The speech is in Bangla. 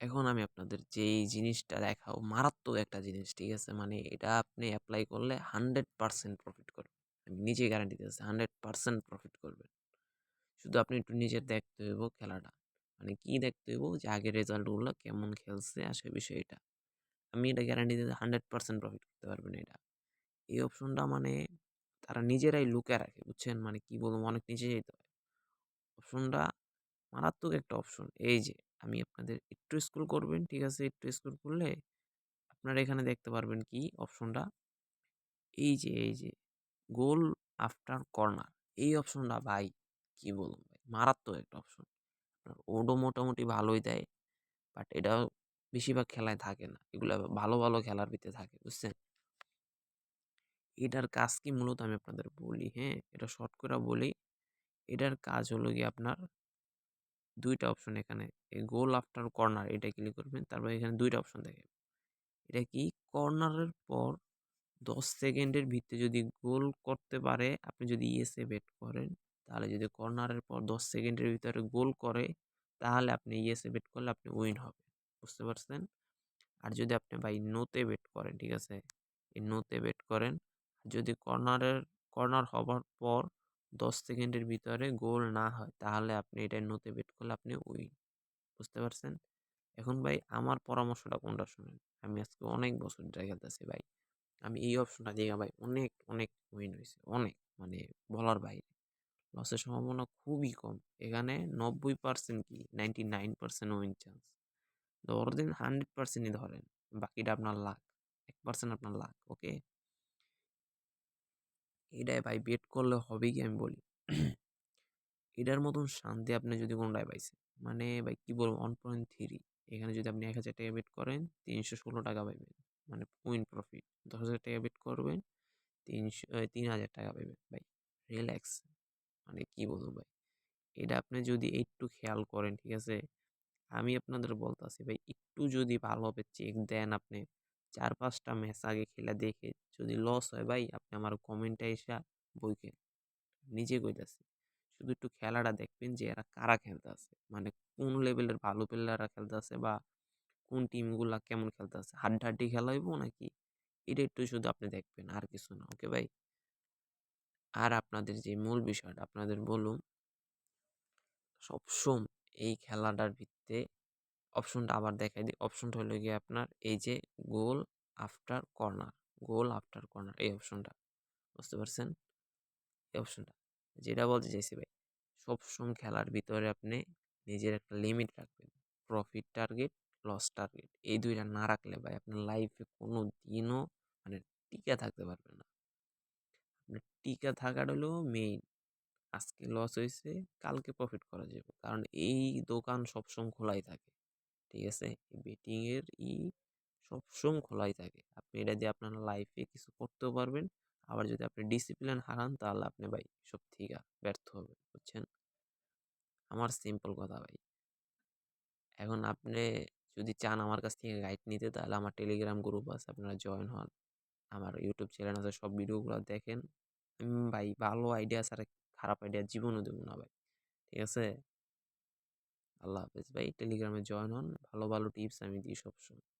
এখন আমি আপনাদের যেই জিনিসটা দেখাবো, মারাত্মক একটা জিনিস, ঠিক আছে? মানে এটা আপনি অ্যাপ্লাই করলে 100% প্রফিট করবেন। আমি নিজে গ্যারান্টি দিতেছি 100% প্রফিট করবেন। শুধু আপনি একটু নিজে দেখতে হইব খেলাটা। মানে কি দেখতে হইব যে আগের রেজাল্টগুলো কেমন খেলছে, আসে বিষয় এটা। আমি এটা গ্যারান্টি দিতে 100% প্রফিট করতে পারবেন এটা। এই অপশনটা মানে তারা নিজেরাই লুকায় রাখে, বুঝছেন? মানে কি বলব অনেক নিচে যেতে হয়। অপশনটা মারাত্মক একটা অপশন। এই যে আমি আপনাদের একটু স্ক্রল করবেন, ঠিক আছে? একটু স্ক্রল করলে আপনারা এখানে দেখতে পারবেন কি অপশনটা এই যে, এই যে গোল আফটার কর্নার এই অপশনটা ভাই কি বলব ভাই মারাত্মক একটা অপশন। আপনার মোটামুটি ভালোই দেয়। বাট এটাও বেশিরভাগ খেলায় থাকে না। এগুলো ভালো, ভালো খেলার ভিতরে থাকে বুঝছেন? এটার কাজ কি মূলত আমি আপনাদের বলি, হ্যাঁ? এটা শর্ট করে বলি। এটার কাজ হলো গিয়ে আপনার ২ টা অপশন এখানে। গোল আফটার কর্নার এটা ক্লিক করবেন। তারপর এখানে দুইটা অপশন দেখেন। এটা কি কর্নারের পর ১০ সেকেন্ডের ভিতরে যদি গোল করতে পারে, আপনি যদি ইএসএ বেট করেন, তাহলে যদি কর্নারের পর ১০ সেকেন্ডের ভিতরে গোল করে, তাহলে আপনি ইএসএ বেট করলে আপনি উইন হবেন। বুঝতে পারছেন? আর যদি আপনি ভাই নোতে বেট করেন, ঠিক আছে? এই নোতে বেট করেন। যদি কর্নারের কর্নার হবার পর ১০ সেকেন্ডের ভিতরে গোল না হয়, তাহলে আপনি এটা নোতে বেট করলে আপনি উইন। বুঝতে পারছেন? এখন ভাই আমার পরামর্শটা কোনটা শুনেন? আমি আজকে অনেক বছর ধরে খেলতেছি ভাই। আমি এই অপশনটা দিয়ে ভাই অনেক, অনেক উইন হয়েছে অনেক মানে বলার বাইরে। লসের সম্ভাবনা খুবই কম। এখানে ৯০% কি 99% উইন চান্স। ধরেন 100% ই ধরেন। বাকিটা আপনার লাখ এক পার্সেন্ট আপনার লাখ ওকে? এটায় ভাই বেট করলে হবে কি আমি বলি। এটার মতন শান্তি আপনি যদি কোনটায় পাইছেন। মানে ভাই কী বলব 1.3 এখানে যদি আপনি ৳১,০০০ বেট করেন, ৳৩১৬ পাইবেন। মানে উইন প্রফিট। ৳১০,০০০ বেট করবেন, তিনশো তিন হাজার টাকা পাইবেন ভাই। রিল্যাক্স। মানে কি বলব ভাই। এটা আপনি যদি একটু খেয়াল করেন, ঠিক আছে? আমি আপনাদের বলতাছি ভাই একটু যদি ভালোভাবে চেক দেন আপনি, ৪-৫ টা ম্যাচ আগে খেলা দেখে যদি লস হয়, ভাই, আপনি আমার কমেন্টে আইসা বইকেন। নিজে কইতাছি। শুধু একটু খেলাটা দেখবেন যে এরা কারা খেলতাছে। মানে কোন লেভেলের ভালো প্লেয়াররা খেলতাছে বা কোন টিমগুলা কেমন খেলতাছে। হাড্ডাহাড্ডি খেলা হইব নাকি? এটা একটু শুধু আপনি দেখবেন। আর কিছু না। ওকে ভাই? আর আপনাদের যে মূল বিষয়টা, আপনাদের বলুন সবসম এই খেলাটার ভিত্তে অপশনটা আবার দেখাই দিই। অপশনটা হলো গিয়ে আপনার এই যে goal after corner, goal after corner এই অপশনটা। বুঝতে পারছেন? এই অপশনটা। যেটা বলতে চাইছি ভাই, সবসম খেলার ভিতরে আপনি নিজের একটা লিমিট রাখবেন। Profit target, loss target. এই দুইটা না রাখলে ভাই আপনার লাইফে কোনো দিনও মানে টিকে থাকতে পারবেন না। আপনার টিকে থাকাটা হলো মেইন। আজকে লস হইছে, কালকে প্রফিট করা যাবে। কারণ এই দোকান সবসময় খোলাই থাকে। ঠিক আছে? এই বেটিং এর ই সবসময় খোলাই থাকে। আপনি এটা দিয়ে আপনার লাইফে কিছু করতেও পারবেন। আবার যদি আপনি ডিসিপ্লিন হারান, তাহলে আপনি ভাই সব থিকা ব্যর্থ হবেন। বুঝছেন? আমার সিম্পল কথা ভাই। এখন আপনি যদি চান আমার কাছ থেকে গাইড নিতে, তাহলে আমার টেলিগ্রাম গ্রুপ আছে, আপনারা জয়েন হন। আমার ইউটিউব চ্যানেল আছে, সব ভিডিওগুলো দেখেন। ভাই ভালো আইডিয়া ছাড়া খারাপ আইডিয়া জীবনও দেবো না ভাই। ঠিক আছে? আল্লাহ হাফেজ ভাই। টেলিগ্রামে জয়েন হন। ভালো, ভালো টিপস আমি দিই সবসময়।